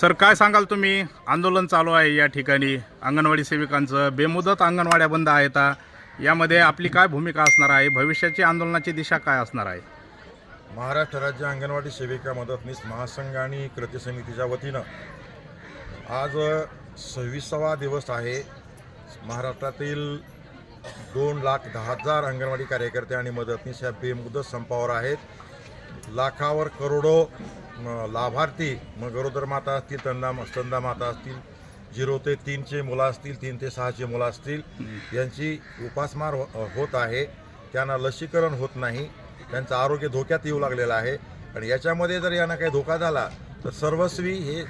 Sir काय सांगाल तुम्ही? आंदोलन चालू आहे या ठिकाणी. अंगणवाडी सेविकांचं बेमुदत अंगणवाड्या बंद आहेत. यामध्ये आपली काय भूमिका असणार आहे? भविष्याची आंदोलनाची दिशा काय असणार आहे? महाराष्ट्र राज्य अंगणवाडी सेविका मदतनीस महासंघ आणि कृती समितीच्या वतीनं आज सव्वीसावा दिवस आहे. महाराष्ट्रातील दोन लाख दहा हजार अंगणवाडी कार्यकर्ते आणि मदतनीस ह्या बेमुदत संपावर आहेत. लाखावर करोडो लाभार्थी मग गरोदर माता असतील तंदा स्तंदा माता असतील झिरो ते तीनचे मुलं असतील तीन ते सहाचे मुलं असतील यांची उपासमार हो- होत आहे. त्यांना लसीकरण होत नाही. त्यांचं आरोग्य धोक्यात येऊ लागलेलं आहे. आणि याच्यामध्ये जर यांना काही धोका झाला तर सर्वस्वी हे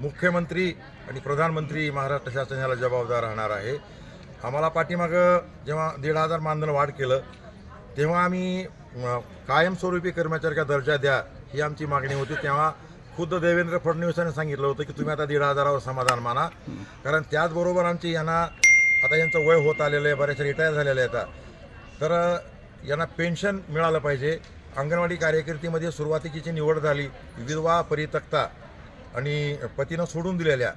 मुख्यमंत्री आणि प्रधानमंत्री महाराष्ट्र शासन याला जबाबदार राहणार आहे. आम्हाला पाठीमागं जेव्हा दीड हजार मानधन वाढ केलं तेव्हा आम्ही कायमस्वरूपी कर्मचाऱ्याचा दर्जा द्या ही आमची मागणी होती. तेव्हा खुद्द देवेंद्र फडणवीसांनी सांगितलं होतं की तुम्ही आता दीड हजारावर समाधान माना. कारण त्याचबरोबर आमची यांना आता यांचं वय होत आलेलं आहे बऱ्याचशा रिटायर झालेले आहे आता. तर यांना पेन्शन मिळालं पाहिजे. अंगणवाडी कार्यकर्तीमध्ये सुरुवातीची जी निवड झाली विधवा परितक्ता आणि पतीनं सोडून दिलेल्या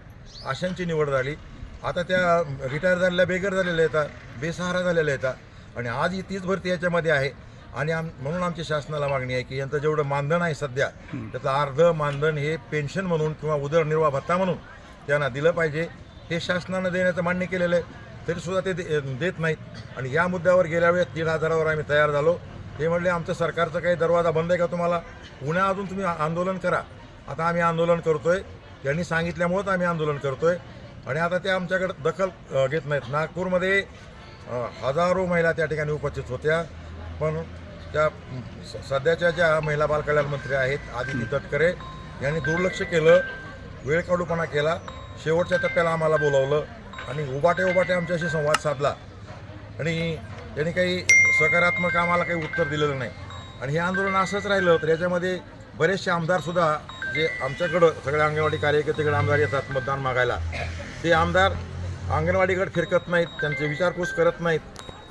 अशांची निवड झाली. आता त्या रिटायर झालेल्या बेगर झालेल्या आहेत बेसहारा झालेल्या आहेत. आणि आज ही तीच भरती याच्यामध्ये आहे. आणि आम म्हणून आमची शासनाला मागणी आहे की यांचं जेवढं मानधन आहे सध्या त्याचं अर्ध मानधन हे पेन्शन म्हणून किंवा उदरनिर्वाह भत्ता म्हणून त्यांना दिलं पाहिजे. हे शासनानं देण्याचं मान्य केलेलं आहे तरीसुद्धा ते देत नाहीत. आणि या मुद्द्यावर गेल्या वेळेस दीड हजारावर आम्ही तयार झालो. ते म्हणले आमचं सरकारचं काही दरवाजा बंद आहे का तुम्हाला? पुन्हा अजून तुम्ही आंदोलन करा. आता आम्ही आंदोलन करतोय. त्यांनी सांगितल्यामुळंच आम्ही आंदोलन करतोय. आणि आता ते आमच्याकडे दखल घेत नाहीत. नागपूरमध्ये हजारो महिला त्या ठिकाणी उपस्थित होत्या. पण त्या स- सध्याच्या ज्या महिला बालकल्याण मंत्री आहेत आदिती तटकरे यांनी दुर्लक्ष केलं वेळ काढूपणा केला शेवटच्या टप्प्याला आम्हाला बोलावलं आणि उबाटे उबाटे आमच्याशी संवाद साधला. आणि त्यांनी काही सकारात्मक आम्हाला काही उत्तर दिलेलं नाही. आणि हे आंदोलन असंच राहिलं तर याच्यामध्ये बरेचसे आमदारसुद्धा जे आमच्याकडं सगळ्या अंगणवाडी कार्यकर्तेकडे आमदार येतात मतदान मागायला. ते आमदार अंगणवाडीकडे फिरकत नाहीत त्यांचे विचारपूस करत नाहीत.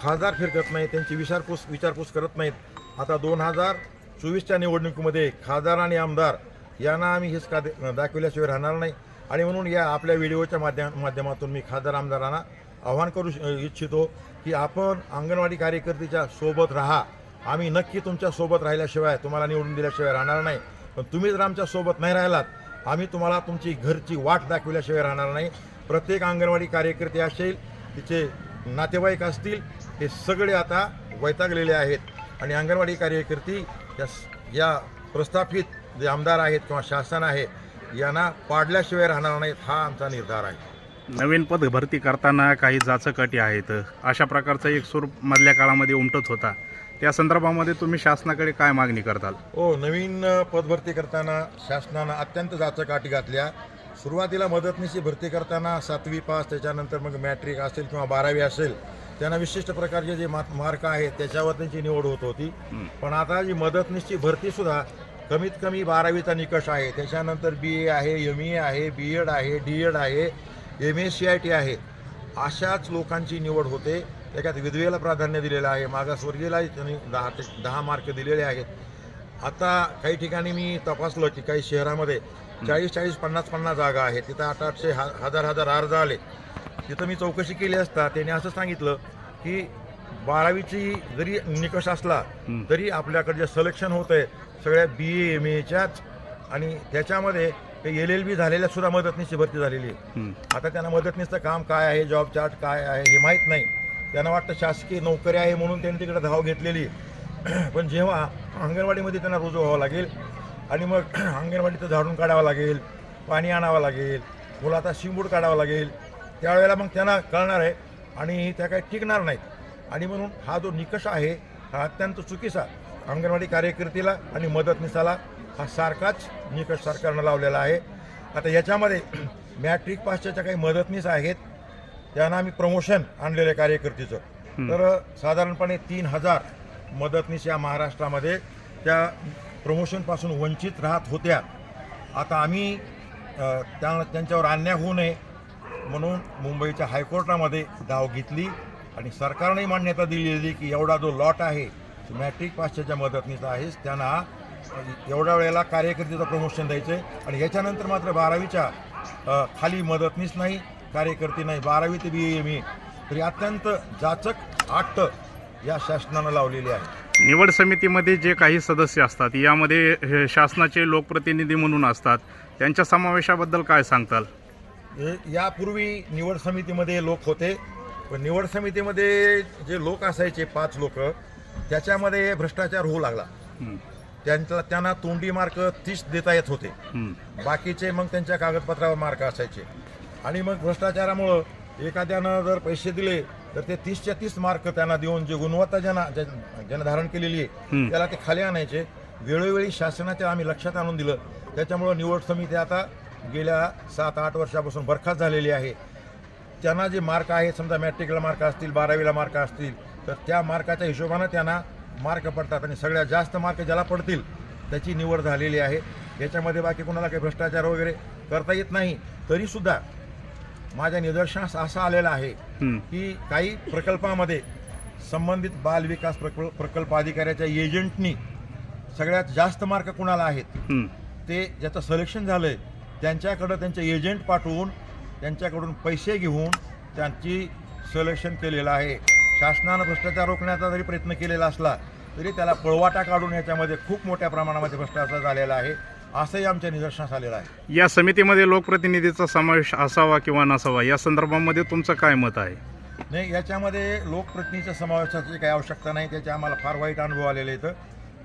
खासदार फिरकत नाहीत त्यांची विचारपूस विचारपूस करत नाहीत. आता दोन हजार चोवीसच्या निवडणुकीमध्ये खासदार आणि आमदार यांना आम्ही हेच का दाखविल्याशिवाय राहणार नाही. आणि म्हणून या आपल्या व्हिडिओच्या माध्यम माध्यमातून मी खासदार आमदारांना आव्हान करू श- इच्छितो की आपण अंगणवाडी कार्यकर्तीच्या सोबत राहा. आम्ही नक्की तुमच्यासोबत राहिल्याशिवाय तुम्हाला निवडून दिल्याशिवाय राहणार नाही. पण तुम्ही जर आमच्यासोबत नाही राहिलात आम्ही तुम्हाला तुमची घरची वाट दाखविल्याशिवाय राहणार नाही. प्रत्येक अंगणवाडी कार्यकर्ते असेल तिचे नातेवाईक असतील हे सगळे आता वैतागलेले आहेत. आणि अंगणवाडी कार्यकर्ती या या प्रस्थापित जे आमदार आहेत किंवा शासन आहे यांना पाडल्याशिवाय राहणार नाहीत हा आमचा निर्धार आहे. नवीन पद भरती करताना काही जाचकटी आहेत. अशा प्रकारचा एक सूर मधल्या काळामध्ये उमटत होता. त्या संदर्भामध्ये तुम्ही शासनाकडे काय मागणी करताल? हो नवीन पदभरती करताना शासनानं अत्यंत जाचकाठी घातल्या. सुरुवातीला मदतनीशी भरती करताना सातवी पास त्याच्यानंतर मग मॅट्रिक असेल किंवा बारावी असेल त्यांना विशिष्ट प्रकारचे जे मार्क आहेत त्याच्यावर त्यांची निवड होत होती. पण आता जी मदतनीसची भरतीसुद्धा कमीत कमी बारावीचा निकष आहे. त्याच्यानंतर बी ए आहे एम ए आहे बी एड आहे डी एड आहे M S C I T आहे. अशाच लोकांची निवड होते. त्याच्यात विधवेला प्राधान्य दिलेलं आहे. मागासवर्गीयलाही त्यांनी दहा ते दहा मार्क दिलेले आहेत. आता काही ठिकाणी मी तपासलं की काही शहरामध्ये चाळीस चाळीस पन्नास पन्नास जागा आहेत. तिथं आठ आठशे हा हजार हजार अर्ज आले. तिथं मी चौकशी केली असता त्याने असं सांगितलं की बारावीची जरी निकष असला तरी आपल्याकडे जे सिलेक्शन होतं आहे सगळ्या बी ए एम एच्याच आणि त्याच्यामध्ये एल एल बी झालेल्या सुद्धा मदतनीसची भरती झालेली आहे. आता त्यांना मदतनीसचं काम काय आहे जॉब चार्ट काय आहे हे माहीत नाही त्यांना वाटतं शासकीय नोकरी आहे म्हणून त्यांनी तिकडे धाव घेतलेली. पण जेव्हा अंगणवाडीमध्ये त्यांना रुजू व्हावं लागेल आणि मग अंगणवाडीचं झाडून काढावं लागेल पाणी आणावं लागेल मुलाचा शिंबूड काढावा लागेल त्यावेळेला मग त्यांना कळणार आहे आणि त्या काही टिकणार नाहीत. आणि म्हणून हा जो निकष आहे हा अत्यंत चुकीचा. अंगणवाडी कार्यकर्तीला आणि मदतनीसाला हा सारखाच निकष सरकारनं लावलेला आहे. आता याच्यामध्ये मॅट्रिक पासच्या ज्या काही मदतनीस आहेत. त्यांना आम्ही प्रमोशन आणलेलं आहे कार्यकर्तीचं. तर साधारणपणे तीन हजार मदतनीस या महाराष्ट्रामध्ये त्या प्रमोशनपासून वंचित राहत होत्या. आता आम्ही त्या त्यांच्यावर अन्याय होऊ नये. म्हणून मुंबईच्या हायकोर्टामध्ये धाव घेतली आणि सरकारने मान्यता दिलेली की एवढा जो लॉट आहे मॅट्रिक पासच्या मदतनीचा आहे त्यांना एवढ्या वेळेला कार्यकर्त्याचं प्रमोशन द्यायचं आहे आणि याच्यानंतर मात्र बारावीच्या खाली मदतनीस नाही कार्यकर्ते नाही बारावी ते बी एम ई तरी अत्यंत जाचक आट या शासनानं लावलेली आहे. निवड समितीमध्ये जे काही सदस्य असतात यामध्ये शासनाचे लोकप्रतिनिधी म्हणून असतात त्यांच्या समावेशाबद्दल काय सांगताल? यापूर्वी निवड समितीमध्ये लोक होते. पण निवड समितीमध्ये जे लोक असायचे पाच लोक त्याच्यामध्ये भ्रष्टाचार होऊ लागला. त्यांचा त्यांना तोंडी मार्क तीस देता येत होते. बाकीचे मग त्यांच्या कागदपत्रावर मार्क असायचे. आणि मग भ्रष्टाचारामुळं एखाद्यानं जर पैसे दिले तर ते तीसच्या तीस मार्क त्यांना देऊन जे गुणवत्ता ज्यांना ज्या- ज्यानं धारण केलेली आहे. त्याला ते खाली आणायचे. वेळोवेळी शासनाच्या आम्ही लक्षात आणून दिलं. त्याच्यामुळं निवड समिती आता गेल्या सात आठ वर्षापासून बरखास्त झालेली आहे. त्यांना जे मार्क आहे समजा मॅट्रिकला मार्क असतील बारावीला मार्क असतील तर त्या मार्काच्या हिशोबानं त्यांना मार्क पडतात आणि सगळ्यात जास्त मार्क ज्याला पडतील त्याची निवड झालेली आहे. याच्यामध्ये बाकी कोणाला काही भ्रष्टाचार वगैरे करता येत नाही तरीसुद्धा माझ्या निदर्शनास असं आलेलं आहे की काही प्रकल्पामध्ये संबंधित बाल विकास प्रकल्प प्रकल्प अधिकाऱ्याच्या एजंटनी सगळ्यात जास्त मार्क कुणाला आहेत. ते ज्याचं सिलेक्शन झालं आहे त्यांच्याकडं त्यांचे एजंट पाठवून त्यांच्याकडून पैसे घेऊन त्यांची सिलेक्शन केलेलं आहे. शासनानं भ्रष्टाचार रोखण्याचा जरी प्रयत्न केलेला असला तरी त्याला पळवाटा काढून याच्यामध्ये खूप मोठ्या प्रमाणामध्ये भ्रष्टाचार झालेला आहे असंही आमच्या निदर्शनास आलेलं आहे. या समितीमध्ये लोकप्रतिनिधीचा समावेश असावा किंवा नसावा या संदर्भामध्ये तुमचं काय मत आहे? नाही याच्यामध्ये लोकप्रतिनिधीच्या समावेशाची काही आवश्यकता नाही त्याचे आम्हाला फार वाईट अनुभव आलेले येतं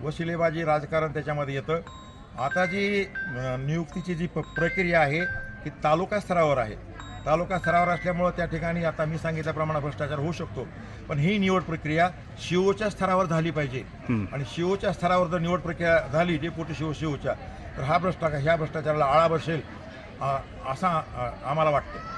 वशिलेबाजी राजकारण त्याच्यामध्ये येतं. आता जी नियुक्तीची जी प प्रक्रिया आहे ती तालुका स्तरावर आहे. तालुका स्तरावर असल्यामुळं त्या ठिकाणी आता मी सांगितल्याप्रमाणे भ्रष्टाचार होऊ शकतो. पण ही निवड प्रक्रिया शिओच्या स्तरावर झाली पाहिजे. आणि शिओच्या स्तरावर जर निवड प्रक्रिया झाली डेप्युटी शिव शिवच्या तर हा भ्रष्टाचार ह्या भ्रष्टाचाराला आळा बसेल असा आम्हाला वाटतं.